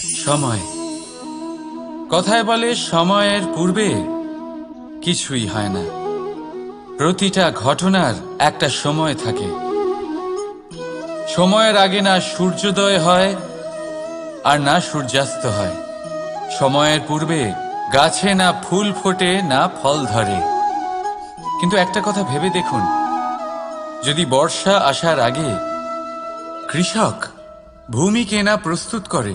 সময়। কথায় বলে, সময়ের পূর্বে কিছুই হয় না। প্রতিটা ঘটনার একটা সময় থাকে। সময়ের আগে না সূর্যোদয় হয়, আর না সূর্যাস্ত হয়। সময়ের পূর্বে গাছে না ফুল ফোটে, না ফল ধরে। কিন্তু একটা কথা ভেবে দেখুন, যদি বর্ষা আসার আগে কৃষক ভূমিকে না প্রস্তুত করে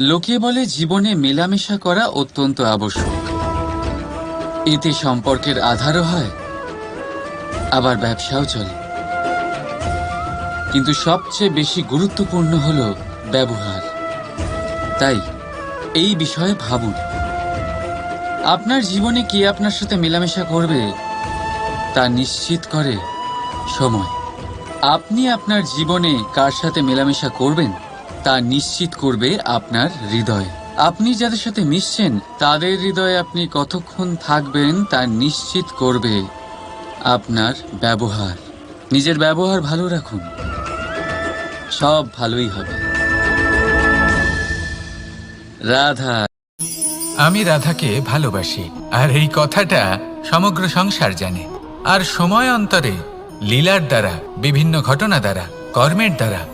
লোকে বলে জীবনে মেলামেশা করা অত্যন্ত আবশ্যক। এতে সম্পর্কের আধারও হয়, আবার ব্যবসাও চলে। কিন্তু সবচেয়ে বেশি গুরুত্বপূর্ণ হল ব্যবহার। তাই এই বিষয়ে ভাবুন। আপনার জীবনে কে আপনার সাথে মেলামেশা করবে, তা নিশ্চিত করে সময়। আপনি আপনার জীবনে কার সাথে মেলামেশা করবেন? তা নিশ্চিত করবে আপনার হৃদয়। আপনি যাদের সাথে মিশছেন, তাদের হৃদয়ে আপনি কতক্ষণ থাকবেন তা নিশ্চিত করবে আপনার ব্যবহার। নিজের ব্যবহার ভালো রাখুন। সব ভালোই হবে। রাধা। আমি রাধাকে ভালোবাসি, আর এই কথাটা সমগ্র সংসার জানে। আর সময় অন্তরে লীলার দ্বারা, বিভিন্ন ঘটনা দ্বারা, কর্মের দ্বারা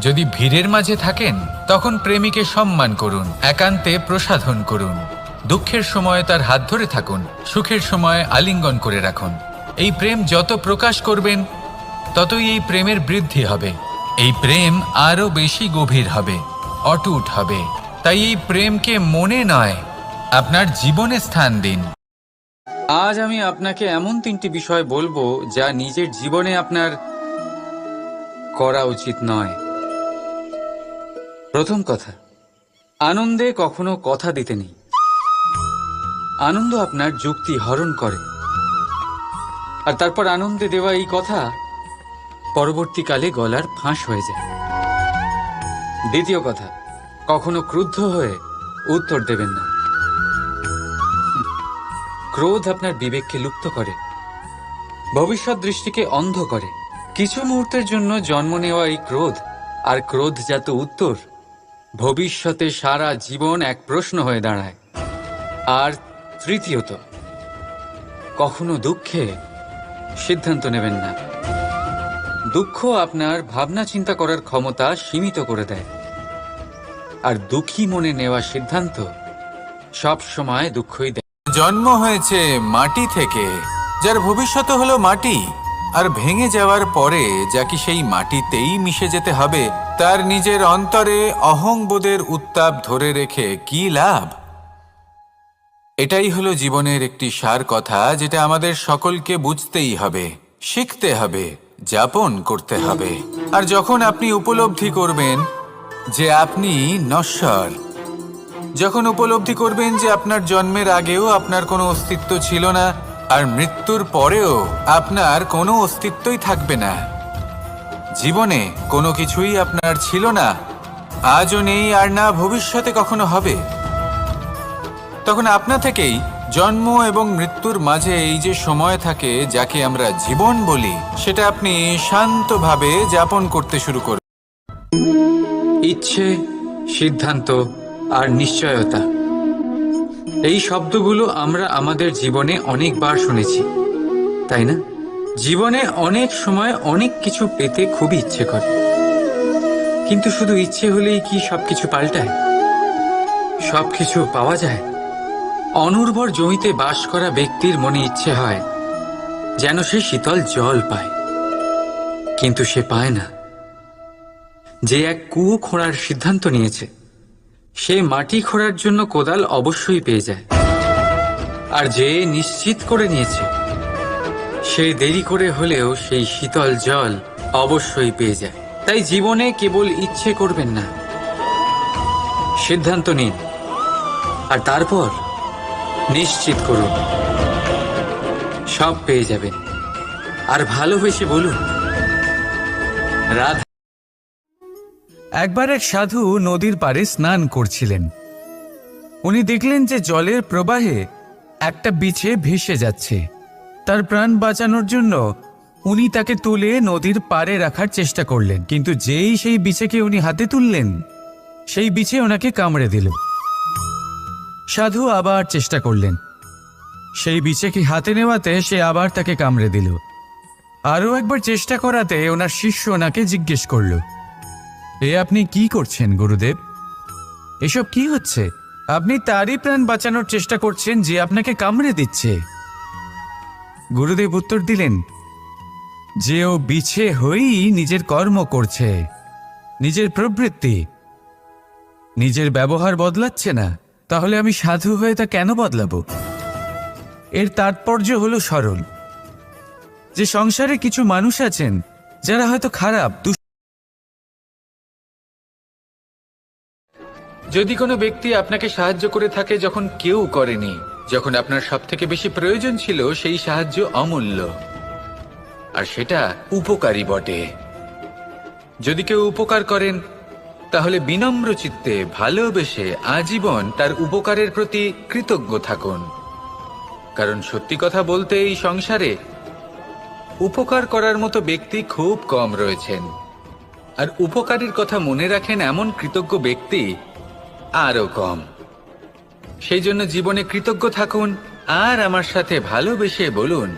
যদি ভিড়ের মাঝে থাকেন, তখন প্রেমীকে সম্মান করুন, একান্তে প্রসাধন করুন। দুঃখের সময় তার হাত ধরে থাকুন, সুখের সময় আলিঙ্গন করে রাখুন। এই প্রেম যত প্রকাশ করবেন, ততই এই প্রেমের বৃদ্ধি হবে। এই প্রেম আরও বেশি গভীর হবে, অটুট হবে। তাই এই প্রেমকে মনে নয়, আপনার জীবনে স্থান দিন। আজ আমি আপনাকে এমন তিনটি বিষয় বলব যা নিজের জীবনে আপনার করা উচিত নয়। প্রথম কথা, আনন্দে কখনো কথা দিতে নেই। আনন্দ আপনার যুক্তি হরণ করে। আর তারপর আনন্দে দেওয়া এই কথা, পরবর্তীকালে গলার ফাঁস হয়ে যায়। দ্বিতীয় কথা, কখনো ক্রুদ্ধ হয়ে উত্তর দেবেন না। ক্রোধ আপনার বিবেককে লুপ্ত করে, ভবিষ্যৎ দৃষ্টিকে অন্ধ করে। কিছু মুহূর্তের জন্য জন্ম নেওয়া এই ক্রোধ, আর ক্রোধজাত উত্তর ভবিষ্যতে সারা জীবন এক প্রশ্ন হয়ে দাঁড়ায়। আর তৃতীয়ত, কখনো দুঃখে সিদ্ধান্ত নেবেন না। দুঃখ আপনার ভাবনা চিন্তা করার ক্ষমতা সীমিত করে দেয়। আর দুঃখী মনে নেওয়া সিদ্ধান্ত সব সময় দুঃখই দেয়। জন্ম হয়েছে মাটি থেকে, যার ভবিষ্যৎ হলো মাটি, আর ভেঙে যাওয়ার পরে যাকে সেই মাটিতেই মিশে যেতে হবে তার নিজের অন্তরে অহংবোধের উত্তাপ ধরে রেখে কি লাভ? এটাই হলো জীবনের একটি সার কথা যেটা আমাদের সকলকে বুঝতেই হবে, শিখতে হবে, যাপন করতে হবে। আর যখন আপনি উপলব্ধি করবেন যে আপনি নশ্বর, যখন উপলব্ধি করবেন যে আপনার জন্মের আগেও আপনার কোনো অস্তিত্ব ছিল না, আর মৃত্যুর পরেও আপনার কোনো অস্তিত্বই থাকবে না জীবনে কোনো কিছুই আপনার ছিল না, আজও নেই আর না ভবিষ্যতে কখনো হবে। তখন আপনা থেকেই জন্ম এবং মৃত্যুর মাঝে এই যে সময় থাকে, যাকে আমরা জীবন বলি, সেটা আপনি শান্তভাবে যাপন করতে শুরু করবেন ইচ্ছে, সিদ্ধান্ত আর নিশ্চয়তা। এই শব্দগুলো আমরা আমাদের জীবনে অনেকবার শুনেছি, তাই না? জীবনে অনেক সময় অনেক কিছু পেতে খুবই ইচ্ছে করে। কিন্তু শুধু ইচ্ছে হলেই কি সবকিছু পাল্টায়? সবকিছু পাওয়া যায়? অনুর্বর জমিতে বাস করা ব্যক্তির মনে ইচ্ছে হয় যেন সে শীতল জল পায়। কিন্তু সে পায় না। যে এক কুয়ো খোঁড়ার সিদ্ধান্ত নিয়েছে, সে মাটি খোঁড়ার জন্য কোদাল অবশ্যই পেয়ে যায়। আর যে নিশ্চিত করে নিয়েছে সে দেরি করে হলেও সেই শীতল জল অবশ্যই পেয়ে যায়। তাই জীবনে কেবল ইচ্ছে করবেন না। সিদ্ধান্ত নিন। আর তারপর নিশ্চিত করুন। সব পেয়ে যাবেন। আর ভালোবেসে বলুন, রাধা। একবার এক সাধু নদীর পাড়ে স্নান করছিলেন। উনি দেখলেন যে জলের প্রবাহে একটা বিছে ভেসে যাচ্ছে। তার প্রাণ বাঁচানোর জন্য উনি তাকে তুলে নদীর পাড়ে রাখার চেষ্টা করলেন, কিন্তু যেই সেই বিছেকে উনি হাতে তুললেন, সেই বিছে ওনাকে কামড়ে দিল। সাধু আবার চেষ্টা করলেন। সেই বিছেকে হাতে নেওয়াতে সে আবার তাকে কামড়ে দিল। আরও একবার চেষ্টা করাতে ওনার শিষ্য ওনাকে জিজ্ঞেস করল, এ আপনি কি করছেন, গুরুদেব? এসব কি হচ্ছে? আপনি তারই প্রাণ বাঁচানোর চেষ্টা করছেন যে আপনাকে কামড়ে দিচ্ছে। গুরুদেব উত্তর দিলেন যে ও বিছে হয়েই নিজের কর্ম করছে, নিজের প্রবৃত্তি। নিজের ব্যবহার বদলাচ্ছে না, তাহলে আমি সাধু হয়ে তা কেন বদলাবো? এর তাৎপর্য হলো সরল। যে সংসারে কিছু মানুষ আছেন, যারা হয়তো খারাপ যদি কোনো ব্যক্তি আপনাকে সাহায্য করে থাকে যখন কেউ করেনি যখন আপনার সব থেকে বেশি প্রয়োজন ছিল, সেই সাহায্য অমূল্য। আর সেটা উপকারী বটে। যদি কেউ উপকার করেন, তাহলে বিনম্র চিত্তে ভালোবেসে আজীবন তার উপকারের প্রতি কৃতজ্ঞ থাকুন। কারণ সত্যি কথা বলতে এই সংসারে উপকার করার মতো ব্যক্তি খুব কম রয়েছেন। আর উপকারীর কথা মনে রাখেন এমন কৃতজ্ঞ ব্যক্তি আরও কম। সেই জন্য জীবনে কৃতজ্ঞ থাকুন আর আমার সাথে ভালোবেসে বলুন,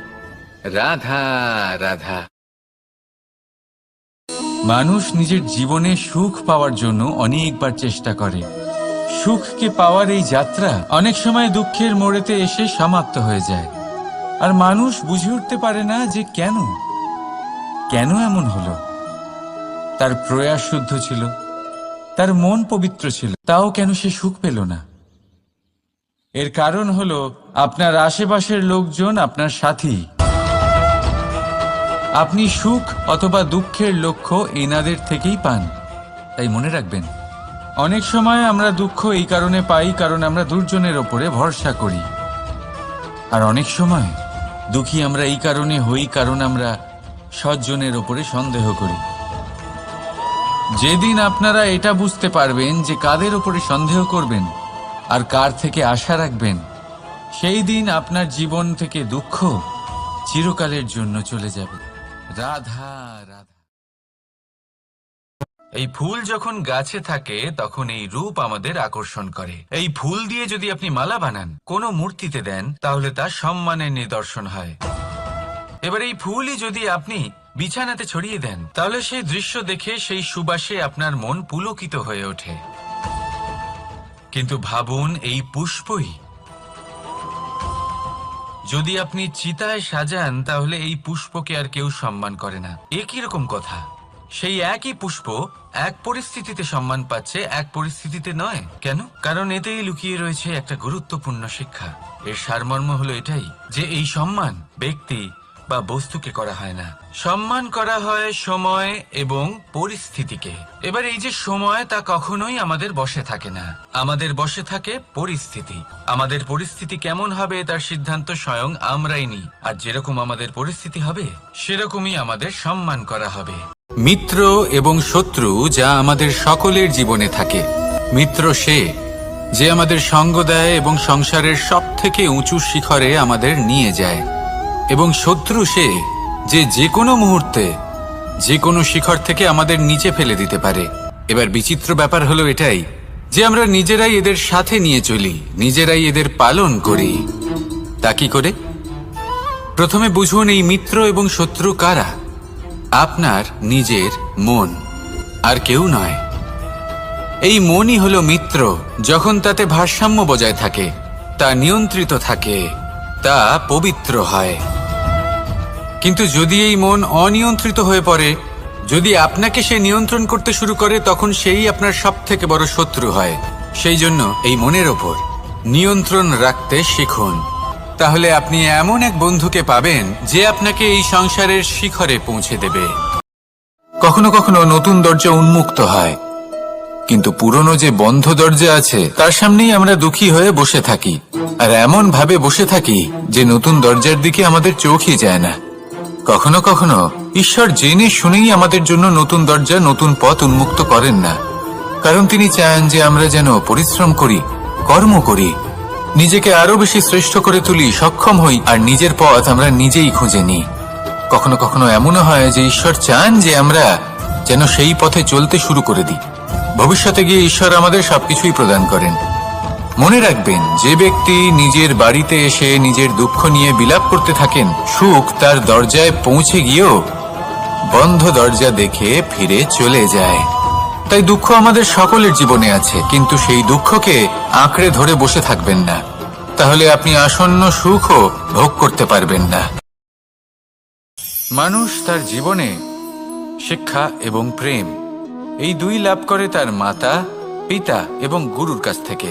রাধা রাধা। মানুষ নিজের জীবনে সুখ পাওয়ার জন্য অনেকবার চেষ্টা করে। সুখকে পাওয়ার এই যাত্রা অনেক সময় দুঃখের মোড়েতে এসে সমাপ্ত হয়ে যায়। আর মানুষ বুঝে উঠতে পারে না যে কেন? কেন এমন হলো? তার প্রয়াস শুদ্ধ ছিল। তার মন পবিত্র ছিল। তাও কেন সে সুখ পেল না? এর কারণ হলো, আপনার আশেপাশের লোকজন আপনার সাথী। আপনি সুখ অথবা দুঃখের লক্ষ্য এনাদের থেকেই পান। তাই মনে রাখবেন, অনেক সময় আমরা দুঃখ এই কারণে পাই কারণ আমরা দুর্জনের ওপরে ভরসা করি। আর অনেক সময় দুঃখী আমরা এই কারণে হই কারণ আমরা সজ্জনের ওপরে সন্দেহ করি। যেদিন আপনারা এটা বুঝতে পারবেন যে কাদের ওপরে সন্দেহ করবেন আর কার থেকে আশা রাখবেন? সেই দিন আপনার জীবন থেকে দুঃখ চিরকালের জন্য চলে যাবে। রাধা রাধা। এই ফুল যখন গাছে থাকে, তখন এই রূপ আমাদের আকর্ষণ করে। এই ফুল দিয়ে যদি আপনি মালা বানান, কোনো মূর্তিতে দেন, তাহলে তা সম্মানের নিদর্শন হয়। এবার এই ফুলই যদি আপনি বিছানাতে ছড়িয়ে দেন, তাহলে সেই দৃশ্য দেখে সেই সুবাসে আপনার মন পুলকিত হয়ে ওঠে। কিন্তু ভাবুন, এই পুষ্পই। যদি আপনি চিতায় সাজান, তাহলে এই পুষ্পকে আর কেউ সম্মান করে না। এ কীরকম কথা? সেই একই পুষ্প এক পরিস্থিতিতে সম্মান পাচ্ছে, এক পরিস্থিতিতে নয়। কেন? কারণ এতেই লুকিয়ে রয়েছে একটা গুরুত্বপূর্ণ শিক্ষা। এর সারমর্ম হলো এটাই, যে এই সম্মান ব্যক্তি বা বস্তুকে করা হয় না। সম্মান করা হয় সময় এবং পরিস্থিতিকে। এবার এই যে সময়, তা কখনোই আমাদের বসে থাকে না। আমাদের বসে থাকে পরিস্থিতি। আমাদের পরিস্থিতি কেমন হবে, তার সিদ্ধান্ত স্বয়ং আমরাই নিই। আর যেরকম আমাদের পরিস্থিতি হবে, সেরকমই আমাদের সম্মান করা হবে। মিত্র এবং শত্রু যা আমাদের সকলের জীবনে থাকে। মিত্র সে, যে আমাদের সঙ্গ দেয় এবং সংসারের সব থেকে উঁচু শিখরে আমাদের নিয়ে যায়। এবং শত্রু সে যে যে কোনো মুহূর্তে, যে কোনো শিখর থেকে আমাদের নিচে ফেলে দিতে পারে। এবার বিচিত্র ব্যাপার হলো এটাই যে আমরা নিজেরাই এদের সাথে নিয়ে চলি, নিজেরাই এদের পালন করি। তা কি করে? প্রথমে বুঝুন এই মিত্র এবং শত্রু কারা। আপনার নিজের মন, আর কেউ নয়। এই মনই হলো মিত্র, যখন তাতে ভারসাম্য বজায় থাকে, তা নিয়ন্ত্রিত থাকে, তা পবিত্র হয়। কিন্তু যদি এই মন অনিয়ন্ত্রিত হয়ে পড়ে, যদি আপনাকে সে নিয়ন্ত্রণ করতে শুরু করে, তখন সেই আপনার সব থেকে বড় শত্রু হয়। সেই জন্য এই মনের ওপর নিয়ন্ত্রণ রাখতে শিখুন। তাহলে আপনি এমন এক বন্ধুকে পাবেন, যে আপনাকে এই সংসারের শিখরে পৌঁছে দেবে। কখনো কখনো নতুন দরজা উন্মুক্ত হয়, কিন্তু পুরনো যে বন্ধ দরজা আছে, তার সামনেই আমরা দুঃখী হয়ে বসে থাকি। আর এমন ভাবে বসে থাকি, যে নতুন দরজার দিকে আমাদের চোখই যায় না। কখনো কখনো ঈশ্বর জেনে শুনেই আমাদের জন্য নতুন দরজা, নতুন পথ উন্মুক্ত করেন না। কারণ তিনি চান যে আমরা যেন পরিশ্রম করি, কর্ম করি, নিজেকে আরও বেশি শ্রেষ্ঠ করে তুলি, সক্ষম হই, আর নিজের পথ আমরা নিজেই খুঁজে নিই। কখনো কখনো এমনও হয় যে ঈশ্বর চান যে আমরা যেন সেই পথে চলতে শুরু করে দিই। ভবিষ্যতে গিয়ে ঈশ্বর আমাদের সবকিছুই প্রদান করেন। মনে রাখবেন, যে ব্যক্তি নিজের বাড়িতে এসে নিজের দুঃখ নিয়ে বিলাপ করতে থাকেন, সুখ তার দরজায় পৌঁছে গিয়েও বন্ধ দরজা দেখে ফিরে চলে যায়। তাই দুঃখ আমাদের সকলের জীবনে আছে, কিন্তু সেই দুঃখকে আঁকড়ে ধরে বসে থাকবেন না। তাহলে আপনি আসন্ন সুখও ভোগ করতে পারবেন না। মানুষ তার জীবনে শিক্ষা এবং প্রেম, এই দুই লাভ করে তার মাতা, পিতা এবং গুরুর কাছ থেকে।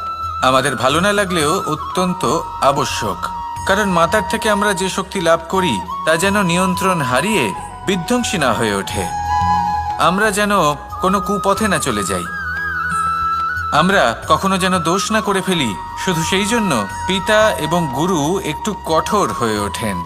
আমাদের ভালো না লাগলেও অত্যন্ত আবশ্যক। কারণ মাতার থেকে আমরা যে শক্তি লাভ করি, তা যেন নিয়ন্ত্রণ হারিয়ে বিধ্বংসী না হয়ে ওঠে। আমরা যেন কোনো কুপথে না চলে যাই। আমরা কখনো যেন দোষ না করে ফেলি, শুধু সেই জন্য পিতা এবং গুরু একটু কঠোর হয়ে ওঠেন।